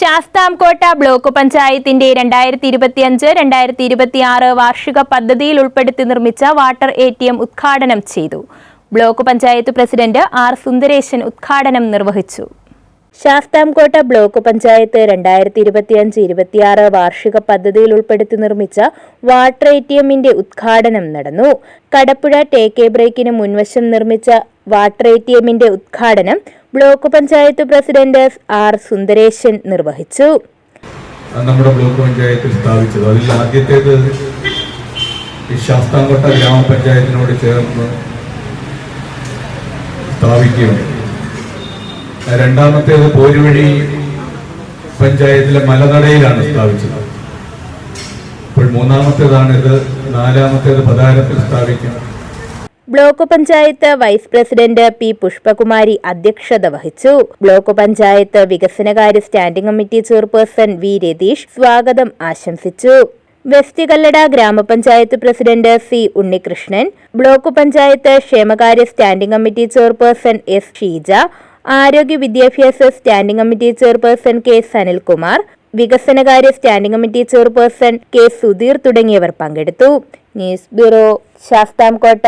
Sasthamkotta block പഞ്ചായത്തിന്റെ രണ്ടായിരത്തി ഇരുപത്തിയഞ്ച് രണ്ടായിരത്തി ഇരുപത്തിയാറ് വാർഷിക പദ്ധതിയിൽ ഉൾപ്പെടുത്തി നിർമ്മിച്ച വാട്ടർ എ ടി എം ഉദ്ഘാടനം ചെയ്തു. Block panchayat president R Sundareshan ഉദ്ഘാടനം നിർവഹിച്ചു. ശാസ്താംകോട്ട ബ്ലോക്ക് പഞ്ചായത്ത് രണ്ടായിരത്തി ഇരുപത്തിയഞ്ച് ഇരുപത്തിയാറ് വാർഷിക പദ്ധതിയിൽ ഉൾപ്പെടുത്തി നിർമ്മിച്ച വാട്ടർ എ ടി എമ്മിന്റെ ഉദ്ഘാടനം നടന്നു. കടപ്പുഴ ടേക്ക് ബ്രേക്കിന് മുൻവശം നിർമ്മിച്ച വാട്ടർ എ ടി എമ്മിന്റെ ഉദ്ഘാടനം block panchayat president R Sundareshan നിർവഹിച്ചു. നമ്മുടെ ബ്ലോക്ക് പഞ്ചായത്തിൽ സ്ഥാപിച്ചത്. അതിൽ ആദ്യത്തേത് ഈ ശാസ്താംകോട്ട ഗ്രാമപഞ്ചായത്തിനോട് ചേർന്ന് സ്ഥാപിക്കുകയുണ്ട് രണ്ടാമത്തേത് പോരുവഴി പഞ്ചായത്തിലെ മലനടയിലാണ് സ്ഥാപിച്ചത്. ഇപ്പോൾ മൂന്നാമത്തേതാണ് ഇത്. നാലാമത്തേത് പതാരത്തിൽ സ്ഥാപിക്കും block panchayat vice president P Pushpakumari അധ്യക്ഷത വഹിച്ചു. ബ്ലോക്ക് പഞ്ചായത്ത് വികസനകാര്യ standing committee chairperson V Ratheesh സ്വാഗതം ആശംസിച്ചു. വെസ്റ്റ് കല്ലട ഗ്രാമപഞ്ചായത്ത് president C Unnikrishnan block panchayat ക്ഷേമകാര്യ standing committee chairperson S Sheeja ആരോഗ്യ വിദ്യാഭ്യാസ standing committee chairperson K Sanilkumar വികസനകാര്യ standing committee chairperson K Sudheer തുടങ്ങിയവർ പങ്കെടുത്തു. News bureau Sasthamkotta.